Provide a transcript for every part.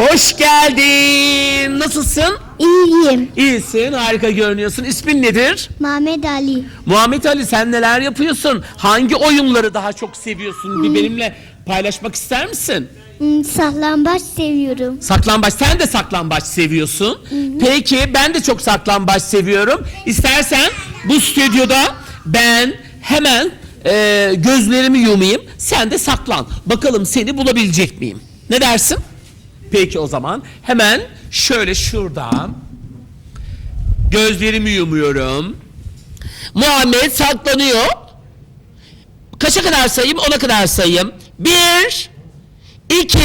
Hoş geldin. Nasılsın? İyiyim. İyisin, harika görünüyorsun. İsmin nedir? Mehmet Ali. Muhammed Ali sen neler yapıyorsun? Hangi oyunları daha çok seviyorsun? Bir benimle paylaşmak ister misin? Hmm, Saklambaç seviyorum. Saklambaç. Sen de saklambaç seviyorsun. Peki ben de çok saklambaç seviyorum. İstersen bu stüdyoda ben hemen e, gözlerimi yumayım. Sen de saklan. Bakalım seni bulabilecek miyim? Ne dersin? Peki o zaman hemen şöyle şuradan gözlerimi yumuyorum. Muhammed saklanıyor. Kaça kadar sayayım? Ona kadar sayayım. Bir, 2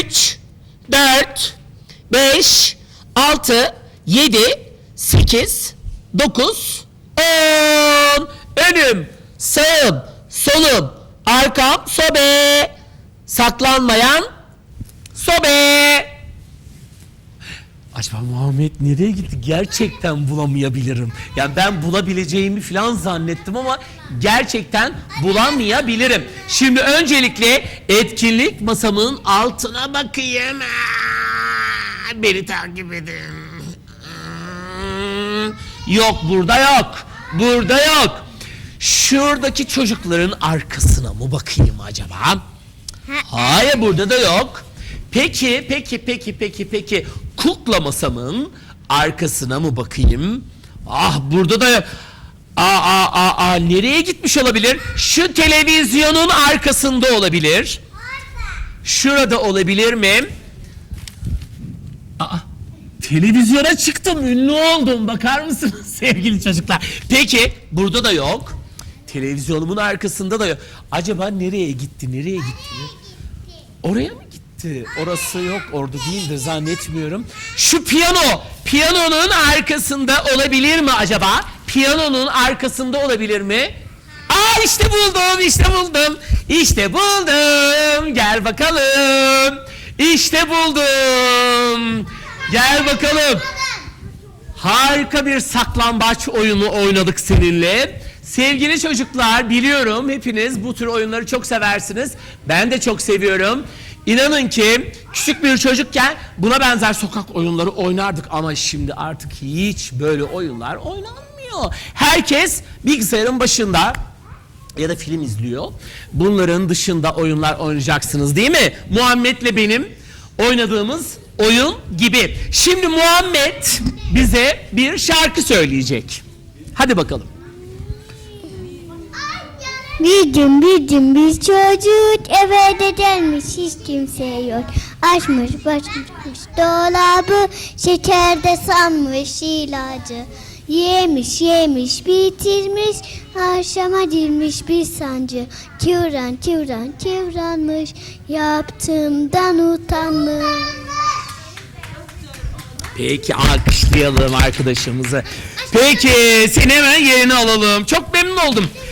3 4 5 6 7 8 9 10 Önüm, sağım, solum, arkam, sobe. Saklanmayan sobe. Acaba Muhammed nereye gitti? Gerçekten bulamayabilirim. Yani ben bulabileceğimi falan zannettim ama gerçekten bulamayabilirim. Şimdi öncelikle etkinlik masamın altına bakayım. Beni takip edin. Yok burada yok. Burada yok. Şuradaki çocukların arkasına mı bakayım acaba? Hayır burada da yok. Peki, peki, peki, peki, peki. Kukla masamın arkasına mı bakayım? Ah burada da. Aa, aa, aa, aa, nereye gitmiş olabilir? Şu televizyonun arkasında olabilir. Şurada olabilir mi? Aa, televizyona çıktım, ünlü oldum. Bakar mısınız sevgili çocuklar? Peki, burada da yok. Televizyonumun arkasında da yok. Acaba nereye gitti, nereye gitti? Oraya mı gitti? Orası yok, orada değildir zannetmiyorum. Şu piyano, piyanonun arkasında olabilir mi acaba? Piyanonun arkasında olabilir mi? Aa işte buldum, işte buldum. İşte buldum. Gel bakalım. İşte buldum. Gel bakalım. Harika bir saklambaç oyunu oynadık seninle. Sevgili çocuklar biliyorum hepiniz bu tür oyunları çok seversiniz. Ben de çok seviyorum. İnanın ki küçük bir çocukken buna benzer sokak oyunları oynardık ama şimdi artık hiç böyle oyunlar oynanmıyor. Herkes bilgisayarın başında ya da film izliyor. Bunların dışında oyunlar oynayacaksınız değil mi? Muhammed'le benim oynadığımız oyun gibi. Şimdi Muhammed bize bir şarkı söyleyecek. Hadi bakalım. Bir gün bir gün bir çocuk eve de gelmiş hiç kimse yok. Açmış başmış dolabı şekerde sanmış ilacı. Yemiş yemiş bitirmiş akşama girmiş bir sancı. Kıvran kıvran kıvranmış yaptığımdan utanmış. Peki alkışlayalım arkadaşımızı. Peki seni hemen yerine alalım. Çok memnun oldum.